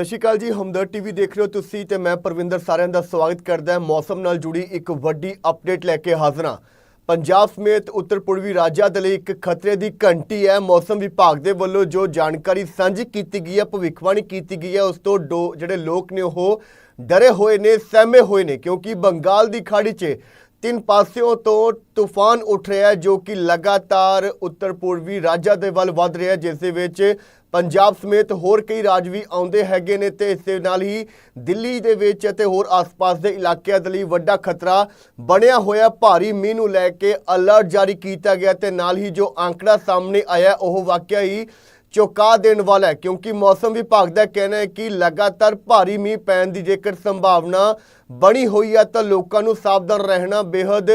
ਸਤਿ ਸ਼੍ਰੀ ਅਕਾਲ ਜੀ, ਹਮਦਰ ਟੀਵੀ ਦੇਖ ਰਹੇ ਹੋ ਤੁਸੀਂ ਤੇ ਮੈਂ ਪਰਵਿੰਦਰ ਸਾਰਿਆਂ ਦਾ ਸਵਾਗਤ ਕਰਦਾ ਹਾਂ। ਮੌਸਮ ਨਾਲ ਜੁੜੀ ਇੱਕ ਵੱਡੀ ਅਪਡੇਟ ਲੈ ਕੇ ਹਾਜ਼ਰ ਹਾਂ। ਪੰਜਾਬ ਸਮੇਤ ਉੱਤਰ ਪੂਰਬੀ ਰਾਜਾਂ ਦੇ ਲਈ ਇੱਕ ਖਤਰੇ ਦੀ ਘੰਟੀ ਹੈ। ਮੌਸਮ ਵਿਭਾਗ ਦੇ ਵੱਲੋਂ ਜੋ ਜਾਣਕਾਰੀ ਸਾਂਝੀ ਕੀਤੀ ਗਈ ਹੈ, ਭਵਿੱਖਬਾਣੀ ਕੀਤੀ ਗਈ ਹੈ, ਉਸ ਤੋਂ ਡੋ- ਜਿਹੜੇ ਲੋਕ ਨੇ ਉਹ ਡਰੇ ਹੋਏ ਨੇ, ਸਹਿਮੇ ਹੋਏ ਨੇ, ਕਿਉਂਕਿ ਬੰਗਾਲ ਦੀ ਖਾੜੀ 'ਚ ਤਿੰਨ ਪਾਸਿਓਂ ਤੋਂ ਤੂਫਾਨ ਉੱਠ ਰਿਹਾ ਹੈ, ਜੋ ਕਿ ਲਗਾਤਾਰ ਉੱਤਰ ਪੂਰਬੀ ਰਾਜਾਂ ਦੇ ਵੱਲ ਵੱਧ ਰਿਹਾ ਹੈ, ਜਿਸ ਦੇ ਵਿੱਚ ਪੰਜਾਬ ਸਮੇਤ ਹੋਰ ਕਈ ਰਾਜ ਵੀ ਆਉਂਦੇ ਹੈਗੇ ਨੇ ਤੇ ਇਸ ਦੇ ਨਾਲ ਹੀ ਦਿੱਲੀ ਦੇ ਵਿੱਚ ਅਤੇ ਹੋਰ ਆਸ-ਪਾਸ ਦੇ ਇਲਾਕਿਆਂ ਦੇ ਲਈ ਵੱਡਾ ਖਤਰਾ ਬਣਿਆ ਹੋਇਆ ਭਾਰੀ ਮੀਂਹ ਨੂੰ ਲੈ ਕੇ ਅਲਰਟ ਜਾਰੀ ਕੀਤਾ ਗਿਆ ਤੇ ਨਾਲ ਹੀ ਜੋ ਅੰਕੜਾ ਸਾਹਮਣੇ ਆਇਆ, ਉਹ ਵਾਕਿਆ ਹੀ ਚੌਕਾ ਦੇਣ ਵਾਲਾ ਹੈ, ਕਿਉਂਕਿ ਮੌਸਮ ਵਿਭਾਗ ਦਾ ਕਹਿਣਾ ਹੈ ਕਿ ਲਗਾਤਾਰ ਭਾਰੀ ਮੀਂਹ ਪੈਣ ਦੀ ਜੇਕਰ ਸੰਭਾਵਨਾ ਬਣੀ ਹੋਈ ਹੈ ਤਾਂ ਲੋਕਾਂ ਨੂੰ ਸਾਵਧਾਨ ਰਹਿਣਾ ਬੇहद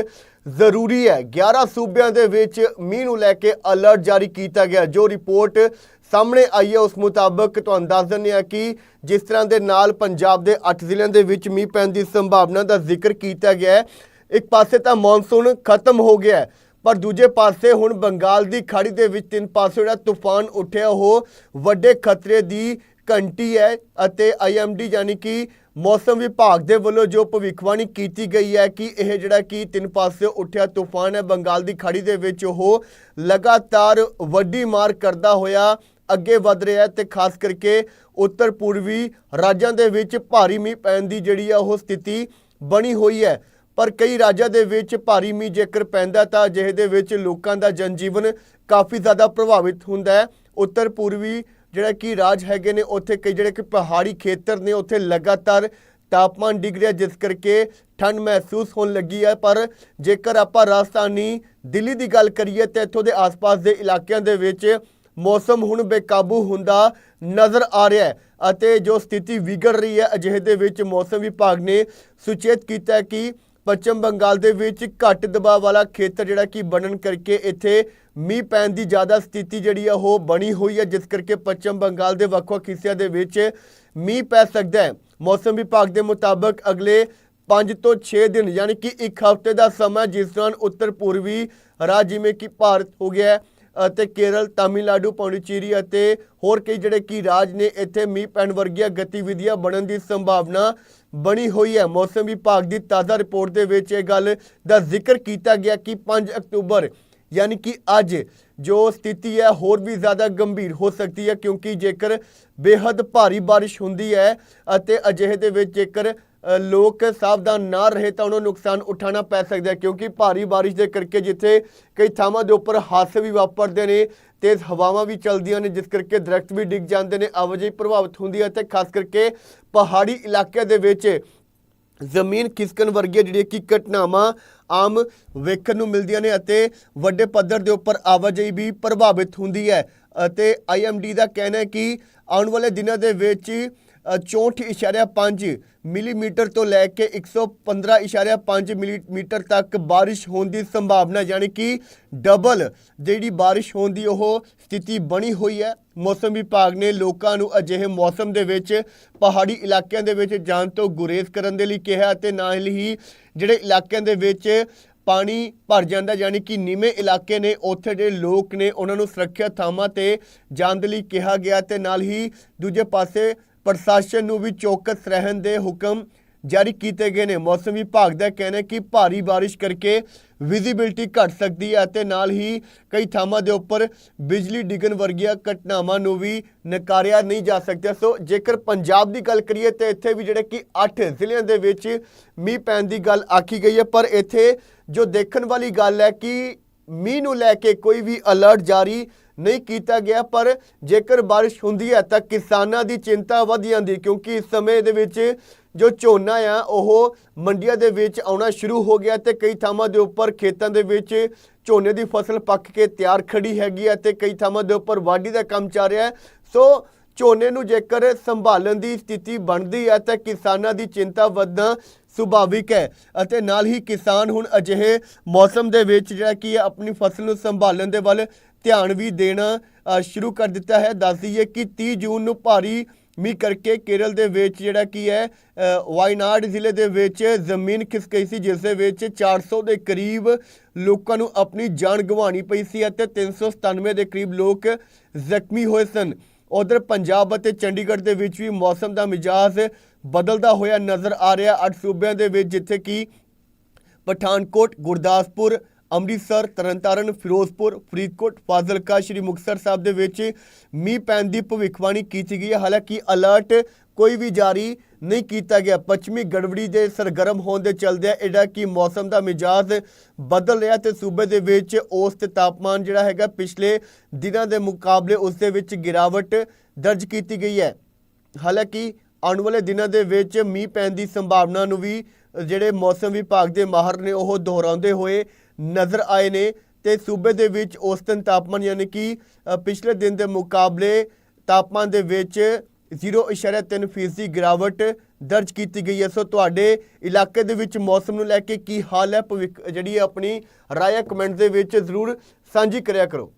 ਜ਼ਰੂਰੀ ਹੈ। 11 ਸੂਬਿਆਂ ਦੇ ਵਿੱਚ ਮੀਂਹ ਨੂੰ ਲੈ ਕੇ ਅਲਰਟ ਜਾਰੀ ਕੀਤਾ ਗਿਆ। ਜੋ ਰਿਪੋਰਟ ਸਾਹਮਣੇ ਆਈ ਹੈ, ਉਸ ਮੁਤਾਬਕ ਤੁਹਾਨੂੰ ਦੱਸ ਦਿੰਦੇ ਹਾਂ ਕਿ ਜਿਸ ਤਰ੍ਹਾਂ ਦੇ ਨਾਲ ਪੰਜਾਬ ਦੇ 8 ਜ਼ਿਲ੍ਹਿਆਂ ਦੇ ਵਿੱਚ ਮੀਂਹ ਪੈਣ ਦੀ ਸੰਭਾਵਨਾ ਦਾ ਜ਼ਿਕਰ ਕੀਤਾ ਗਿਆ ਹੈ, ਇੱਕ ਪਾਸੇ ਤਾਂ ਮੌਨਸੂਨ ਖਤਮ ਹੋ ਗਿਆ ਹੈ। ਪਰ ਦੂਜੇ ਪਾਸੇ ਹੁਣ ਬੰਗਾਲ ਦੀ ਖਾੜੀ ਦੇ ਵਿੱਚ ਤਿੰਨ ਪਾਸੇ ਜਿਹੜਾ ਤੂਫਾਨ ਉੱਠਿਆ, ਉਹ ਵੱਡੇ ਖਤਰੇ ਦੀ ਘੰਟੀ ਹੈ ਅਤੇ ਆਈਐਮਡੀ ਯਾਨੀ ਕਿ ਮੌਸਮ ਵਿਭਾਗ ਦੇ ਵੱਲੋਂ ਜੋ ਭਵਿੱਖਬਾਣੀ ਕੀਤੀ ਗਈ ਹੈ ਕਿ ਇਹ ਜਿਹੜਾ ਕਿ ਤਿੰਨ ਪਾਸੇ ਉੱਠਿਆ ਤੂਫਾਨ ਹੈ, ਬੰਗਾਲ ਦੀ ਖਾੜੀ ਦੇ ਵਿੱਚ ਉਹ ਲਗਾਤਾਰ ਵੱਡੀ ਮਾਰ ਕਰਦਾ ਹੋਇਆ ਅੱਗੇ ਵਧ ਰਿਹਾ ਹੈ ਤੇ ਖਾਸ ਕਰਕੇ ਉੱਤਰ ਪੂਰਬੀ ਰਾਜਾਂ ਦੇ ਵਿੱਚ ਭਾਰੀ ਮੀਂਹ ਪੈਣ ਦੀ ਜਿਹੜੀ ਆ ਉਹ ਸਥਿਤੀ ਬਣੀ ਹੋਈ ਹੈ। ਪਰ ਕਈ ਰਾਜਾਂ ਦੇ ਵਿੱਚ ਭਾਰੀ ਮੀਂਹ ਜੇਕਰ ਪੈਂਦਾ ਤਾਂ ਅਜਿਹੇ ਦੇ ਵਿੱਚ ਲੋਕਾਂ ਦਾ ਜਨਜੀਵਨ ਕਾਫੀ ਜ਼ਿਆਦਾ ਪ੍ਰਭਾਵਿਤ ਹੁੰਦਾ ਹੈ। ਉੱਤਰ ਪੂਰਬੀ ਜਿਹੜਾ ਕਿ ਰਾਜ ਹੈਗੇ ਨੇ, ਉੱਥੇ ਕਈ ਜਿਹੜੇ ਕਿ ਪਹਾੜੀ ਖੇਤਰ ਨੇ, ਉੱਥੇ ਲਗਾਤਾਰ ਤਾਪਮਾਨ ਡਿੱਗ ਰਿਹਾ, ਜਿਸ ਕਰਕੇ ਠੰਡ ਮਹਿਸੂਸ ਹੋਣ ਲੱਗੀ ਹੈ। ਪਰ ਜੇਕਰ ਆਪਾਂ ਰਾਜਧਾਨੀ ਦਿੱਲੀ ਦੀ ਗੱਲ ਕਰੀਏ ਤਾਂ ਇੱਥੋਂ ਦੇ ਆਸ-ਪਾਸ ਦੇ ਇਲਾਕਿਆਂ ਦੇ ਵਿੱਚ ਮੌਸਮ ਹੁਣ ਬੇਕਾਬੂ ਹੁੰਦਾ ਨਜ਼ਰ ਆ ਰਿਹਾ ਹੈ ਅਤੇ ਜੋ ਸਥਿਤੀ ਵਿਗੜ ਰਹੀ ਹੈ, ਅਜਿਹੇ ਦੇ ਵਿੱਚ ਮੌਸਮ ਵਿਭਾਗ ਨੇ ਸੁਚੇਤ ਕੀਤਾ ਕਿ ਪੱਛਮ ਬੰਗਾਲ ਦੇ ਵਿੱਚ ਘੱਟ ਦਬਾਅ ਵਾਲਾ ਖੇਤਰ ਜਿਹੜਾ ਕਿ ਬਣਨ ਕਰਕੇ ਇੱਥੇ ਮੀਂਹ ਪੈਣ ਦੀ ਜ਼ਿਆਦਾ ਸਥਿਤੀ ਜਿਹੜੀ ਆ ਉਹ ਬਣੀ ਹੋਈ ਹੈ ਜਿਸ ਕਰਕੇ ਪੱਛਮ ਬੰਗਾਲ ਦੇ ਵੱਖ-ਵੱਖ ਹਿੱਸਿਆਂ ਦੇ ਵਿੱਚ ਮੀਂਹ ਪੈ ਸਕਦਾ ਹੈ। ਮੌਸਮ ਵਿਭਾਗ ਦੇ ਮੁਤਾਬਕ ਅਗਲੇ 5 ਤੋਂ 6 ਦਿਨ, ਯਾਨੀ ਕਿ ਇੱਕ ਹਫ਼ਤੇ ਦਾ ਸਮਾਂ, ਜਿਸ ਦੌਰਾਨ ਉੱਤਰ ਪੂਰਬੀ ਰਾਜ ਜਿਵੇਂ ਕਿ ਭਾਰਤ ਹੋ ਗਿਆ ਅਤੇ ਕੇਰਲ, ਤਾਮਿਲਨਾਡੂ, ਪੌਂਡੀਚੇਰੀ ਅਤੇ ਹੋਰ ਕਈ ਜਿਹੜੇ ਕੀ ਰਾਜ ਨੇ, ਇੱਥੇ ਮੀਂਹ ਪੈਣ ਵਰਗੀਆਂ ਗਤੀਵਿਧੀਆਂ ਬਣਨ ਦੀ ਸੰਭਾਵਨਾ ਬਣੀ ਹੋਈ ਹੈ। ਮੌਸਮ ਵਿਭਾਗ ਦੀ ਤਾਜ਼ਾ ਰਿਪੋਰਟ ਦੇ ਵਿੱਚ ਇਹ ਗੱਲ ਦਾ ਜ਼ਿਕਰ ਕੀਤਾ ਗਿਆ ਕਿ 5 ਅਕਤੂਬਰ, ਯਾਨੀ ਕਿ ਅੱਜ, ਜੋ ਸਥਿਤੀ ਹੈ, ਹੋਰ ਵੀ ਜ਼ਿਆਦਾ ਗੰਭੀਰ ਹੋ ਸਕਦੀ ਹੈ ਕਿਉਂਕਿ ਜੇਕਰ ਬੇहद ਭਾਰੀ ਬਾਰਿਸ਼ ਹੁੰਦੀ ਹੈ ਅਤੇ ਅਜਿਹੇ ਦੇ ਵਿੱਚ ਜੇਕਰ ਲੋਕ ਸਾਵਧਾਨ ਨਾ ਰਹੇ ਤਾਂ ਉਹਨਾਂ ਨੂੰ ਨੁਕਸਾਨ ਉਠਾਉਣਾ ਪੈ ਸਕਦਾ ਹੈ, ਕਿਉਂਕਿ ਭਾਰੀ ਬਾਰਿਸ਼ ਦੇ ਕਰਕੇ ਜਿੱਥੇ ਕਈ ਥਾਵਾਂ ਦੇ ਉੱਪਰ ਹਾਦਸੇ ਵੀ ਵਾਪਰਦੇ ਨੇ, ਤੇਜ਼ ਹਵਾਵਾਂ ਵੀ ਚੱਲਦੀਆਂ ਨੇ, ਜਿਸ ਕਰਕੇ ਦਰਖਤ ਵੀ ਡਿੱਗ ਜਾਂਦੇ ਨੇ, ਆਵਾਜਾਈ ਪ੍ਰਭਾਵਿਤ ਹੁੰਦੀ ਹੈ ਤੇ ਖਾਸ ਕਰਕੇ ਪਹਾੜੀ ਇਲਾਕਿਆਂ ਦੇ ਵਿੱਚ ਜ਼ਮੀਨ ਖਿਸਕਣ ਵਰਗੀਆਂ ਜਿਹੜੀਆਂ ਕਿ ਘਟਨਾਵਾਂ ਆਮ ਵੇਖਣ ਨੂੰ ਮਿਲਦੀਆਂ ਨੇ ਅਤੇ ਵੱਡੇ ਪੱਧਰ ਦੇ ਉੱਪਰ ਆਵਾਜਾਈ ਵੀ ਪ੍ਰਭਾਵਿਤ ਹੁੰਦੀ ਹੈ। ਅਤੇ ਆਈਐਮਡੀ ਦਾ ਕਹਿਣਾ ਹੈ ਕਿ ਆਉਣ ਵਾਲੇ ਦਿਨਾਂ ਦੇ ਵਿੱਚ 64.5 ਮਿਲੀਮੀਟਰ ਤੋਂ ਲੈ ਕੇ 115.5 ਮਿਲੀਮੀਟਰ ਤੱਕ ਬਾਰਿਸ਼ ਹੋਣ ਦੀ ਸੰਭਾਵਨਾ, ਯਾਨੀ ਕਿ ਡਬਲ ਜਿਹੜੀ ਬਾਰਿਸ਼ ਹੋਣ ਦੀ ਉਹ ਸਥਿਤੀ ਬਣੀ ਹੋਈ ਹੈ। ਮੌਸਮ ਵਿਭਾਗ ਨੇ ਲੋਕਾਂ ਨੂੰ ਅਜਿਹੇ ਮੌਸਮ ਦੇ ਵਿੱਚ ਪਹਾੜੀ ਇਲਾਕਿਆਂ ਦੇ ਵਿੱਚ ਜਾਣ ਤੋਂ ਗੁਰੇਜ਼ ਕਰਨ ਦੇ ਲਈ ਕਿਹਾ ਅਤੇ ਨਾਲ ਹੀ ਜਿਹੜੇ ਇਲਾਕਿਆਂ ਦੇ ਵਿੱਚ ਪਾਣੀ ਭਰ ਜਾਂਦਾ, ਯਾਨੀ ਕਿ ਨੀਵੇਂ ਇਲਾਕੇ ਨੇ, ਉੱਥੇ ਜਿਹੜੇ ਲੋਕ ਨੇ ਉਹਨਾਂ ਨੂੰ ਸੁਰੱਖਿਅਤ ਥਾਵਾਂ ਤੇ ਜਾਣ ਦੇ ਲਈ ਕਿਹਾ ਗਿਆ ਤੇ ਨਾਲ ਹੀ ਦੂਜੇ ਪਾਸੇ ਪ੍ਰਸ਼ਾਸਨ ਨੂੰ ਵੀ ਚੌਕਸ ਰਹਿਣ ਦੇ ਹੁਕਮ ਜਾਰੀ ਕੀਤੇ ਗਏ ਨੇ। ਮੌਸਮ ਵਿਭਾਗ ਦਾ ਕਹਿਣਾ ਹੈ ਕਿ ਭਾਰੀ ਬਾਰਿਸ਼ ਕਰਕੇ ਵਿਜ਼ਿਬਿਲਟੀ ਘਟ ਸਕਦੀ ਹੈ ਅਤੇ ਨਾਲ ਹੀ ਕਈ ਥਾਵਾਂ ਦੇ ਉੱਪਰ ਬਿਜਲੀ ਡਿੱਗਣ ਵਰਗੀਆਂ ਘਟਨਾਵਾਂ ਨੂੰ ਵੀ ਨਕਾਰਿਆ ਨਹੀਂ ਜਾ ਸਕਦਾ। ਸੋ ਜੇਕਰ ਪੰਜਾਬ ਦੀ ਗੱਲ ਕਰੀਏ ਤੇ ਇੱਥੇ ਵੀ ਜਿਹੜੇ ਕਿ 8 ਜ਼ਿਲ੍ਹਿਆਂ ਦੇ ਵਿੱਚ ਮੀਂਹ ਪੈਣ ਦੀ ਗੱਲ ਆਖੀ ਗਈ ਹੈ। ਪਰ ਇੱਥੇ ਜੋ ਦੇਖਣ ਵਾਲੀ ਗੱਲ ਹੈ ਕਿ ਮੀਂਹ ਨੂੰ ਲੈ ਕੇ ਕੋਈ ਵੀ ਅਲਰਟ ਜਾਰੀ ਨਹੀਂ ਕੀਤਾ ਗਿਆ, ਪਰ ਜੇਕਰ ਬਾਰਿਸ਼ ਹੁੰਦੀ ਹੈ ਤਾਂ ਕਿਸਾਨਾਂ ਦੀ ਚਿੰਤਾ ਵਧ ਜਾਂਦੀ ਕਿਉਂਕਿ ਇਸ ਸਮੇਂ ਦੇ ਵਿੱਚ ਜੋ ਝੋਨਾ ਆ, ਉਹ ਮੰਡੀਆਂ ਦੇ ਵਿੱਚ ਆਉਣਾ ਸ਼ੁਰੂ ਹੋ ਗਿਆ ਤੇ ਕਈ ਥਾਵਾਂ ਦੇ ਉੱਪਰ ਖੇਤਾਂ ਦੇ ਵਿੱਚ ਝੋਨੇ ਦੀ ਫਸਲ ਪੱਕ ਕੇ ਤਿਆਰ ਖੜੀ ਹੈਗੀ ਹੈ ਤੇ ਕਈ ਥਾਵਾਂ ਦੇ ਉੱਪਰ ਵਾਢੀ ਦਾ ਕੰਮ ਚੱਲ ਰਿਹਾ ਹੈ। ਸੋ ਝੋਨੇ ਨੂੰ ਜੇਕਰ ਸੰਭਾਲਣ ਦੀ ਸਥਿਤੀ ਬਣਦੀ ਹੈ ਤਾਂ ਕਿਸਾਨਾਂ ਦੀ ਚਿੰਤਾ ਵਧਣਾ ਸੁਭਾਵਿਕ ਹੈ ਅਤੇ ਨਾਲ ਹੀ ਕਿਸਾਨ ਹੁਣ ਅਜਿਹੇ ਮੌਸਮ ਦੇ ਵਿੱਚ ਜਿਹੜਾ ਕੀ ਹੈ ਆਪਣੀ ਫਸਲ ਨੂੰ ਸੰਭਾਲਣ ਦੇ ਵੱਲ ਧਿਆਨ ਵੀ ਦੇਣਾ ਸ਼ੁਰੂ ਕਰ ਦਿੱਤਾ ਹੈ। ਦੱਸ ਦਈਏ ਕਿ 30 ਜੂਨ ਨੂੰ ਭਾਰੀ ਮੀਂਹ ਕਰਕੇ ਕੇਰਲ ਦੇ ਵਿੱਚ ਜਿਹੜਾ ਕੀ ਹੈ ਅ, ਵਾਇਨਾਡ ਜ਼ਿਲ੍ਹੇ ਦੇ ਵਿੱਚ ਜ਼ਮੀਨ ਖਿਸਕ ਗਈ ਸੀ ਜਿਸ ਦੇ ਵਿੱਚ 400 ਦੇ ਕਰੀਬ ਲੋਕਾਂ ਨੂੰ ਆਪਣੀ ਜਾਨ ਗੰਵਾਉਣੀ ਪਈ ਸੀ ਅਤੇ 397 ਦੇ ਕਰੀਬ ਲੋਕ ਜ਼ਖਮੀ ਹੋਏ ਸਨ। ਉਧਰ ਪੰਜਾਬ ਅਤੇ ਚੰਡੀਗੜ੍ਹ ਦੇ ਵਿੱਚ ਵੀ ਮੌਸਮ ਦਾ ਮਿਜਾਜ਼ ਬਦਲਦਾ ਹੋਇਆ ਨਜ਼ਰ ਆ ਰਿਹਾ ਅੱਠ ਸੂਬਿਆਂ ਦੇ ਵਿੱਚ ਜਿੱਥੇ ਕਿ ਪਠਾਨਕੋਟ, ਗੁਰਦਾਸਪੁਰ, ਅੰਮ੍ਰਿਤਸਰ, ਤਰਨਤਾਰਨ, ਫਿਰੋਜ਼ਪੁਰ, ਫਰੀਦਕੋਟ, ਫਾਜ਼ਿਲਕਾ, ਸ਼੍ਰੀ ਮੁਕਤਸਰ ਸਾਹਿਬ ਦੇ ਵਿੱਚ ਮੀਂਹ ਪੈਣ ਦੀ ਭਵਿੱਖਬਾਣੀ ਕੀਤੀ ਗਈ ਹੈ। ਹਾਲਾਂਕਿ ਅਲਰਟ ਕੋਈ ਵੀ ਜਾਰੀ ਨਹੀਂ ਕੀਤਾ ਗਿਆ। ਪੱਛਮੀ ਗੜਬੜੀ ਦੇ ਸਰਗਰਮ ਹੋਣ ਦੇ ਚਲਦਿਆਂ ਇਹਦਾ ਕਿ ਮੌਸਮ ਦਾ ਮਿਜਾਜ਼ ਬਦਲ ਰਿਹਾ ਤੇ ਸੂਬੇ ਦੇ ਵਿੱਚ ਉਸ ਤੇ ਤਾਪਮਾਨ ਜਿਹੜਾ ਹੈਗਾ ਪਿਛਲੇ ਦਿਨਾਂ ਦੇ ਮੁਕਾਬਲੇ ਉਸ ਦੇ ਵਿੱਚ ਗਿਰਾਵਟ ਦਰਜ ਕੀਤੀ ਗਈ ਹੈ। ਹਾਲਾਂਕਿ ਆਉਣ ਵਾਲੇ ਦਿਨਾਂ ਦੇ ਵਿੱਚ ਮੀਂਹ ਪੈਣ ਦੀ ਸੰਭਾਵਨਾ ਨੂੰ ਵੀ, ਜਿਹੜੇ ਮੌਸਮ ਵਿਭਾਗ ਦੇ ਮਾਹਰ ਨੇ, ਉਹ ਦੁਹਰਾਉਂਦੇ ਹੋਏ ਨਜ਼ਰ ਆਏ ਨੇ ਤੇ ਸੂਬੇ ਦੇ ਵਿੱਚ ਔਸਤਨ ਤਾਪਮਾਨ ਯਾਨੀ ਕਿ ਪਿਛਲੇ ਦਿਨ ਦੇ ਮੁਕਾਬਲੇ ਤਾਪਮਾਨ ਦੇ ਵਿੱਚ 0.3 ਫੀਸਦੀ ਗਿਰਾਵਟ ਦਰਜ ਕੀਤੀ ਗਈ ਹੈ। ਸੋ ਤੁਹਾਡੇ ਇਲਾਕੇ ਦੇ ਵਿੱਚ ਮੌਸਮ ਨੂੰ ਲੈ ਕੇ ਕੀ ਹਾਲ ਹੈ? ਭਵਿੱਖ, ਜਿਹੜੀ ਹੈ ਆਪਣੀ ਰਾਏ ਕਮੈਂਟ ਦੇ ਵਿੱਚ ਜ਼ਰੂਰ ਸਾਂਝੀ ਕਰਿਆ ਕਰੋ।